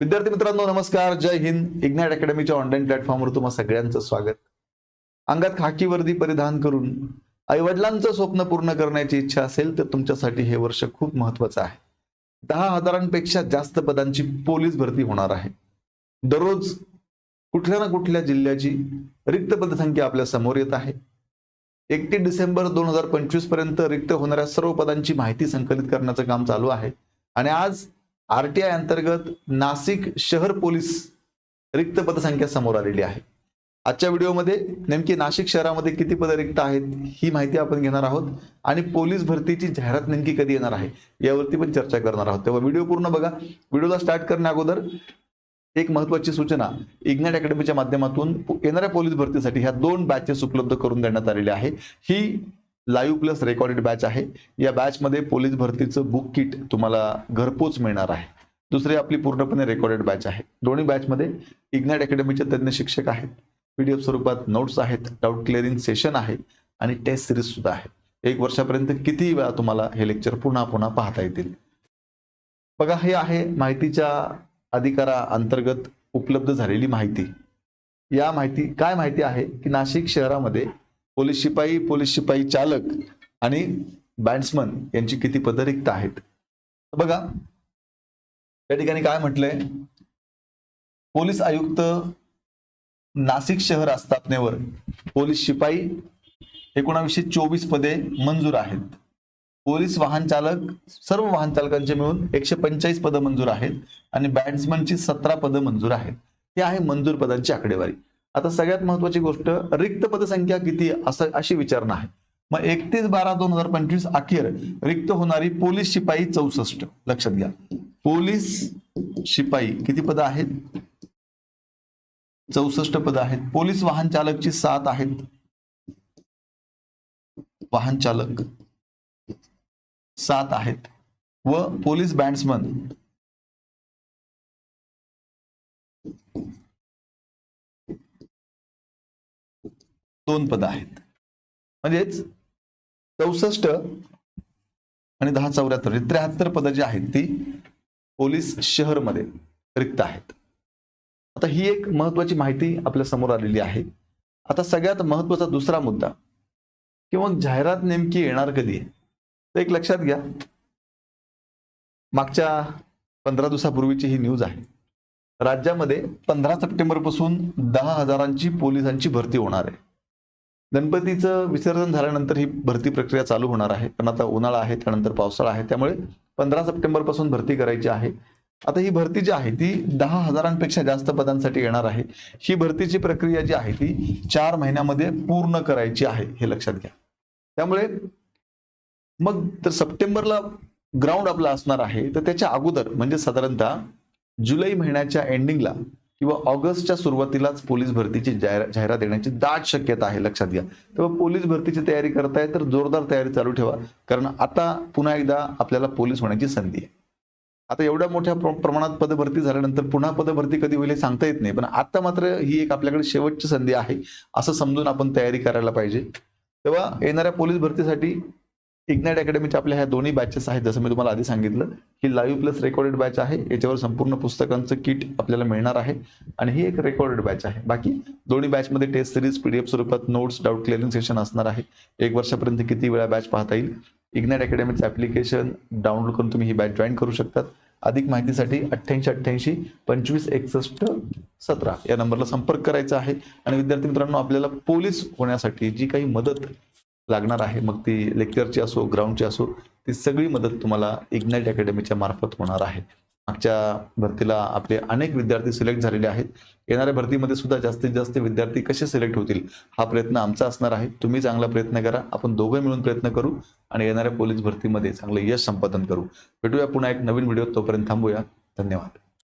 विद्यार्थी मित्रांनो नमस्कार. जय हिंद. इग्नाइट अकॅडमीच्या ऑनलाईन प्लॅटफॉर्मवर तुम्हा सगळ्यांचं स्वागत. अंगात खाकी वर्दी परिधान करून आईवडिलांचं स्वप्न पूर्ण करण्याची इच्छा असेल तर तुमच्यासाठी हे वर्ष खूप महत्वाचं आहे. दहा हजारांपेक्षा जास्त पदांची पोलीस भरती होणार आहे. दररोज कुठल्या ना कुठल्या जिल्ह्याची रिक्त पदसंख्या आपल्यासमोर येत आहे. एकतीस डिसेंबर दोन हजार पंचवीसपर्यंत रिक्त होणाऱ्या सर्व पदांची माहिती संकलित करण्याचं काम चालू आहे. आणि आज आरटीआय अंतर्गत नाशिक शहर पोलीस रिक्त पदसंख्या समोर आलेली आहे. आजच्या व्हिडिओमध्ये नेमकी नाशिक शहरामध्ये किती पदं रिक्त आहेत ही माहिती आपण घेणार आहोत आणि पोलीस भरतीची जाहिरात नेमकी कधी येणार आहे यावरती पण चर्चा करणार आहोत. तेव्हा व्हिडिओ पूर्ण बघा. व्हिडिओला स्टार्ट करण्या अगोदर एक महत्वाची सूचना इग्नाइट अकॅडमीच्या माध्यमातून येणाऱ्या पोलीस भरतीसाठी ह्या दोन बॅचेस उपलब्ध करून देण्यात आलेल्या आहे. ही लाईव्ह प्लस रेकॉर्डेड बॅच आहे. या बॅचमध्ये पोलीस भरतीचं बुक किट तुम्हाला घरपोच मिळणार आहे. दुसरी आपली पूर्णपणे रेकॉर्डेड बॅच आहे. दोन्ही बॅचमध्ये इग्नाइट अकॅडमीचे तज्ज्ञ शिक्षक आहेत. पीडीएफ स्वरूपात नोट्स आहेत. डाऊट क्लिअरिंग सेशन आहे. आणि टेस्ट सिरीज सुद्धा आहे. एक वर्षापर्यंत किती वेळा तुम्हाला हे लेक्चर पुन्हा पुन्हा पाहता येतील? बघा हे आहे माहितीच्या अधिकारा अंतर्गत उपलब्ध झालेली माहिती. या माहिती काय माहिती आहे की नाशिक शहरामध्ये पोलीस शिपाई पोलीस शिपाई चालक आणि बॅट्समन यांची किती पदं रिक्त आहेत? बघा त्या ठिकाणी काय म्हटलंय? पोलीस आयुक्त नाशिक शहर आस्थापनेवर पोलीस शिपाई एकोणावीसशे चोवीस पदे मंजूर आहेत. पोलीस वाहन चालक सर्व वाहन चालकांचे मिळून एकशे पंचाळीस पदं मंजूर आहेत आणि बॅट्समनची सतरा पदं मंजूर आहेत. हे आहे मंजूर पदांची आकडेवारी. आता सगळ्यात महत्वाची गोष्ट रिक्त पदसंख्या किती असं अशी विचारणा आहे. मग एकतीस बारा दोन हजार पंचवीस अखेर रिक्त होणारी पोलीस शिपाई चौसष्ट. लक्षात घ्या. पोलीस शिपाई किती पद आहेत? चौसष्ट पद आहेत. पोलीस वाहन चालकची सात आहेत. वाहन चालक सात आहेत. व पोलीस बँड्समन दोन पद आहेत. म्हणजेच चौसष्ट आणि दहा चौऱ्याहत्तर त्र्याहत्तर पदं जी आहेत ती पोलीस शहरमध्ये रिक्त आहेत. आता ही एक महत्वाची माहिती आपल्यासमोर आलेली आहे. आता सगळ्यात महत्त्वाचा दुसरा मुद्दा की मग जाहिरात नेमकी येणार कधी आहे तर एक लक्षात घ्या. मागच्या पंधरा दिवसापूर्वीची ही न्यूज आहे. राज्यामध्ये पंधरा सप्टेंबरपासून दहा हजारांची पोलिसांची भरती होणार आहे. गणपतीचं विसर्जन झाल्यानंतर ही भरती प्रक्रिया चालू होणार आहे. पण आता उन्हाळा आहे त्यानंतर पावसाळा आहे. त्यामुळे पंधरा सप्टेंबरपासून भरती करायची आहे. आता ही भरती जी आहे ती दहा हजारांपेक्षा जास्त पदांसाठी येणार आहे. ही भरतीची प्रक्रिया जी आहे ती चार महिन्यामध्ये पूर्ण करायची आहे हे लक्षात घ्या. त्यामुळे मग तर सप्टेंबरला ग्राउंड आपला असणार आहे तर त्याच्या अगोदर म्हणजे साधारणतः जुलै महिन्याच्या एंडिंगला किंवा ऑगस्टच्या सुरुवातीलाच पोलीस भरतीची जाहिरा जाहिरात देण्याची दाट शक्यता आहे लक्षात घ्या. तेव्हा पोलीस भरतीची तयारी करताय तर जोरदार तयारी चालू ठेवा. कारण आता पुन्हा एकदा आपल्याला पोलीस होण्याची संधी आहे. आता एवढ्या मोठ्या प्र- प्रमाणात पदभरती झाल्यानंतर पुन्हा पदभरती कधी होईल हे सांगता येत नाही. पण आता मात्र ही एक आपल्याकडे शेवटची संधी आहे. असं समजून आपण तयारी करायला पाहिजे. तेव्हा येणाऱ्या पोलीस भरतीसाठी इग्नाइट अकॅडमीच्या आपल्या ह्या दोन्ही बॅचेस आहेत जसं मी तुम्हाला आधी सांगितलं ही लाईव्ह प्लस रेकॉर्डेड बॅच आहे. याच्यावर संपूर्ण पुस्तकांचं किट आपल्याला मिळणार आहे. आणि ही एक रेकॉर्डेड बॅच आहे. बाकी दोन्ही बॅचमध्ये टेस्ट सिरीज पीडीएफ स्वरूपात नोट्स डाऊट क्लिअरिंग सेशन असणार आहे. एक वर्षापर्यंत किती वेळा बॅच पाहता येईल? इग्नाइट अकॅडमीचं ऍप्लिकेशन डाउनलोड करून तुम्ही ही बॅच जॉईन करू शकतात. अधिक माहितीसाठी अठ्ठ्याऐंशी अठ्ठ्याऐंशी पंचवीस एकसष्ट सतरा या नंबरला संपर्क करायचा आहे. आणि विद्यार्थी मित्रांनो आपल्याला पोलीस होण्यासाठी जी काही मदत लागणार आहे. मग ती लेक्चरची असो ग्राउंडची असो ती सगळी मदत तुम्हाला इग्नाइट अकॅडमीच्या मार्फत होणार आहे. मागच्या भरतीला आपले अनेक विद्यार्थी सिलेक्ट झालेले आहेत. येणाऱ्या भरतीमध्ये सुद्धा जास्तीत जास्त विद्यार्थी कसे सिलेक्ट होतील हा प्रयत्न आमचा असणार आहे. तुम्ही चांगला प्रयत्न करा. आपण दोघं मिळून प्रयत्न करू आणि येणाऱ्या पोलीस भरतीमध्ये चांगलं यश संपादन करू. भेटूया पुन्हा एक नवीन व्हिडिओ तोपर्यंत थांबूया. धन्यवाद.